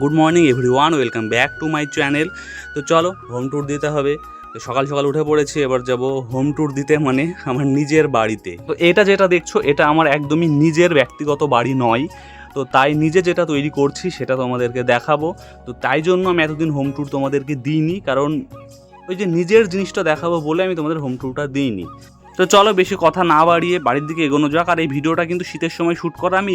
Good morning everyone, welcome back to my channel. তো চলো, home tour দিতে হবে। তো সকাল সকাল উঠে পড়েছি, এবার যাব হোম ট্যুর দিতে মানে আমার নিজের বাড়িতে। তো এটা যেটা দেখছ, এটা আমার একদমই নিজের ব্যক্তিগত বাড়ি নয়। তো তাই নিজে যেটা তৈরি করছি, সেটা তোমাদেরকে দেখাবো। তো তাই জন্য আমি এতদিন হোম ট্যুর তোমাদেরকে দিইনি, কারণ ওই যে নিজের জিনিসটা দেখাবো বলে আমি তোমাদের হোম ট্যুরটা দিইনি। তো চলো বেশি কথা না বাড়িয়ে বাড়ির দিকে এগোনো যাক। আর এই ভিডিওটা কিন্তু শীতের সময় শ্যুট করা আমি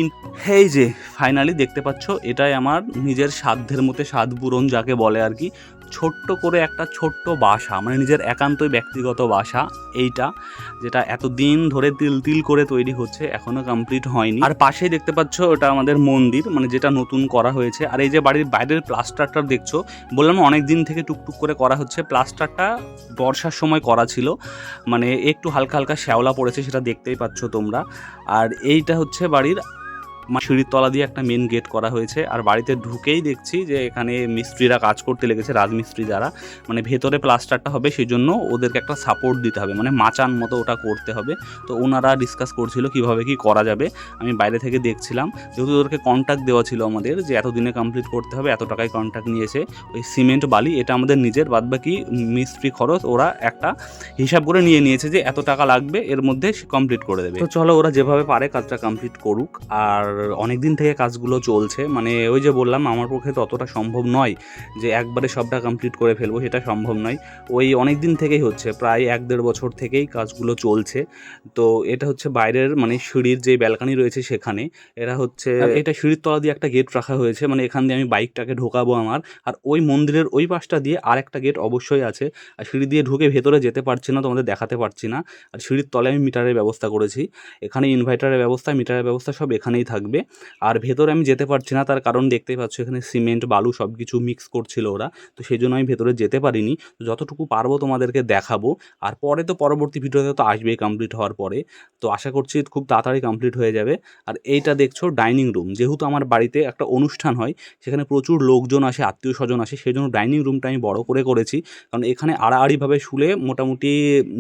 এই যে ফাইনালি দেখতে পাচ্ছ, এটাই আমার নিজের সাধ্যের মধ্যে স্বাদ পূরণ যাকে বলে আর কি। ছোট্ট করে একটা ছোট্ট বাসা মানে নিজের একান্তই ব্যক্তিগত বাসা, এইটা, যেটা এত দিন ধরে তিল তিল করে তৈরি হচ্ছে এখনও কমপ্লিট হয়নি। আর পাশেই দেখতে পাচ্ছ, ওটা আমাদের মন্দির মানে যেটা নতুন করা হয়েছে। আর এই যে বাড়ির বাইরের প্লাস্টারটা দেখছ, বললাম অনেক দিন থেকে টুকটুক করে করা হচ্ছে। প্লাস্টারটা বর্ষার সময় করা ছিল মানে একটু হালকা হালকা হালকা শ্যাওলা পড়েছে সেটা দেখতেই পাচ্ছ তোমরা। আর এইটা হচ্ছে বাড়ির সিঁড়ির তলা দিয়ে একটা মেন গেট করা হয়েছে। আর বাড়িতে ঢুকেই দেখছি যে এখানে মিস্ত্রিরা কাজ করতে লেগেছে, রাজমিস্ত্রি যারা। মানে ভেতরে প্লাস্টারটা হবে সেই জন্য ওদেরকে একটা সাপোর্ট দিতে হবে। মানে মাচান মতো ওটা করতে হবে। তো ওনারা ডিসকাস করছিল কীভাবে কি করা যাবে। আমি বাইরে থেকে দেখছিলাম। যেহেতু ওদেরকে কন্ট্যাক্ট দেওয়া ছিল আমাদের যে এতদিনে কমপ্লিট করতে হবে, এত টাকায় কন্ট্যাক্ট নিয়েছে। ওই সিমেন্ট বালি, এটা আমাদের নিজের। বাদবাকি মিস্ত্রি খরচ ওরা একটা হিসাব করে নিয়ে নিয়েছে যে এত টাকা লাগবে, এর মধ্যে কমপ্লিট করে দেবে। তো চলো ওরা যেভাবে পারে কাজটা কমপ্লিট করুক। আর অনেক দিন থেকে কাজগুলো চলছে। মানে ওই যে বললাম, আমার পক্ষে তো অতটা সম্ভব নয় যে একবারে সবটা কমপ্লিট করে ফেলব, সেটা সম্ভব নয়। ওই অনেক দিন থেকেই হচ্ছে, প্রায় এক দেড় বছর থেকেই কাজগুলো চলছে। তো এটা হচ্ছে বাইরের মানে সিঁড়ির যে ব্যালকানি রয়েছে সেখানে, এরা হচ্ছে এটা সিঁড়ির তলা দিয়ে একটা গেট রাখা হয়েছে মানে এখান দিয়ে আমি বাইকটাকে ঢোকাবো আমার। আর ওই মন্দিরের ওই পাশটা দিয়ে আর একটা গেট অবশ্যই আছে। আর সিঁড়ি দিয়ে ঢুকে ভেতরে যেতে পারছি না, তোমাদের দেখাতে পারছি না। আর সিঁড়ির তলায় আমি মিটারের ব্যবস্থা করেছি। এখানে ইনভার্টারের ব্যবস্থা, মিটারের ব্যবস্থা সব এখানেই থাকবে। আর ভেতরে আমি যেতে পারছি না, তার কারণ দেখতেই পাচ্ছ এখানে সিমেন্ট, বালু সব কিছু মিক্স করছিল ওরা। তো সেই জন্য আমি ভেতরে যেতে পারিনি। তো যতটুকু পারব তোমাদেরকে দেখাবো। আর পরে তো পরবর্তী ভিডিওতে তো আসবেই কমপ্লিট হওয়ার পরে। তো আশা করছি খুব তাড়াতাড়ি কমপ্লিট হয়ে যাবে। আর এইটা দেখছ ডাইনিং রুম যেহেতু আমার বাড়িতে একটা অনুষ্ঠান হয়, সেখানে প্রচুর লোকজন আসে আত্মীয় স্বজন আসে, সেই জন্য ডাইনিং রুমটা আমি বড় করে করেছি। কারণ এখানে আড়াআড়িভাবে শুলে মোটামুটি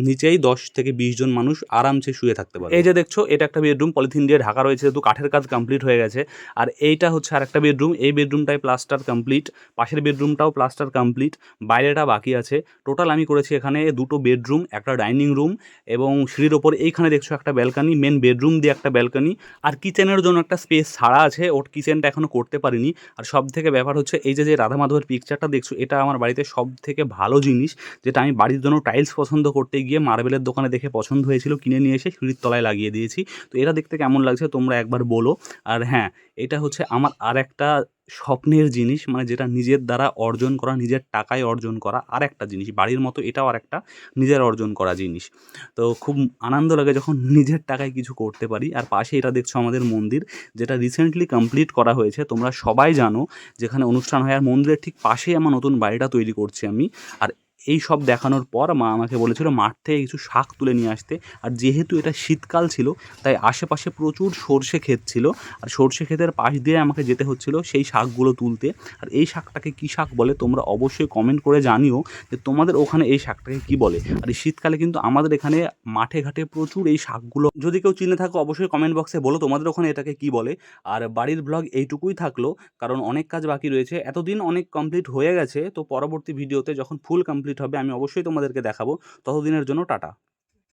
নিচেই দশ থেকে বিশ জন মানুষ আরামসে শুয়ে থাকতে পারে এই যে দেখছ, এটা একটা বেডরুম পলিথিন দিয়ে ঢাকা রয়েছে যেহেতু কাঠের কাজ কমপ্লিট হয়ে গেছে। আর এইটা হচ্ছে আরেকটা বেডরুম এই বেডরুমটাই প্লাস্টার কমপ্লিট পাশের বেডরুমটাও প্লাস্টার কমপ্লিট বাইরেটা বাকি আছে। টোটাল আমি করেছি এখানে দুটো বেডরুম একটা ডাইনিং রুম এবং সিঁড়ির ওপর এইখানে দেখছ একটা ব্যালকানি মেন বেডরুম দিয়ে একটা ব্যালকানি আর কিচেনের জন্য একটা স্পেস ছাড়া আছে, ওর কিচেনটা এখনও করতে পারিনি। আর সব থেকে ব্যাপার হচ্ছে এই যে যে রাধা মাধবের পিকচারটা দেখছ, এটা আমার বাড়িতে সব থেকে ভালো জিনিস, যেটা আমি বাড়ির জন্য টাইলস পছন্দ করতে গিয়ে মার্বেলের দোকানে দেখে পছন্দ হয়েছিল, কিনে নিয়ে এসে সিঁড়ির তলায় লাগিয়ে দিয়েছি। তো এটা দেখতে কেমন লাগছে তোমরা একবার বলো। আর হ্যাঁ এটা হচ্ছে আমার আর একটা স্বপ্নের জিনিস মানে যেটা নিজের দ্বারা অর্জন করা, নিজের টাকায় অর্জন করা আর একটা জিনিস। বাড়ির মতো এটাও আর একটা নিজের অর্জন করা জিনিস। তো খুব আনন্দ লাগে যখন নিজের টাকায় কিছু করতে পারি। আর পাশে এটা দেখছ আমাদের মন্দির, যেটা রিসেন্টলি কমপ্লিট করা হয়েছে। তোমরা সবাই জানো, যেখানে অনুষ্ঠান হয়। আর মন্দিরের ঠিক পাশেই আমার নতুন বাড়িটা তৈরি করছি আমি। আর এই সব দেখানোর পর মা আমাকে বলেছিল, মাঠ থেকে কিছু শাক তুলে নিয়ে আসতে। আর যেহেতু এটা শীতকাল ছিল, তাই আশেপাশে প্রচুর সর্ষে ক্ষেত ছিল। আর সর্ষে ক্ষেতের পাশ দিয়ে আমাকে যেতে হচ্ছিল সেই শাকগুলো তুলতে। আর এই শাকটাকে কী শাক বলে তোমরা অবশ্যই কমেন্ট করে জানিও যে তোমাদের ওখানে এই শাকটাকে কী বলে। আর এই শীতকালে কিন্তু আমাদের এখানে মাঠে ঘাটে প্রচুর এই শাকগুলো। যদি কেউ চিনে থাকো, অবশ্যই কমেন্ট বক্সে বলো তোমাদের ওখানে এটাকে কী বলে। আর বাড়ির ব্লগ এইটুকুই থাকল, কারণ অনেক কাজ বাকি রয়েছে। এতদিন অনেক কমপ্লিট হয়ে গেছে, তো পরবর্তী ভিডিওতে যখন ফুল কমপ্লিট হবে আমি অবশ্যই তোমাদেরকে দেখাবো। ততদিনের জন্য টাটা।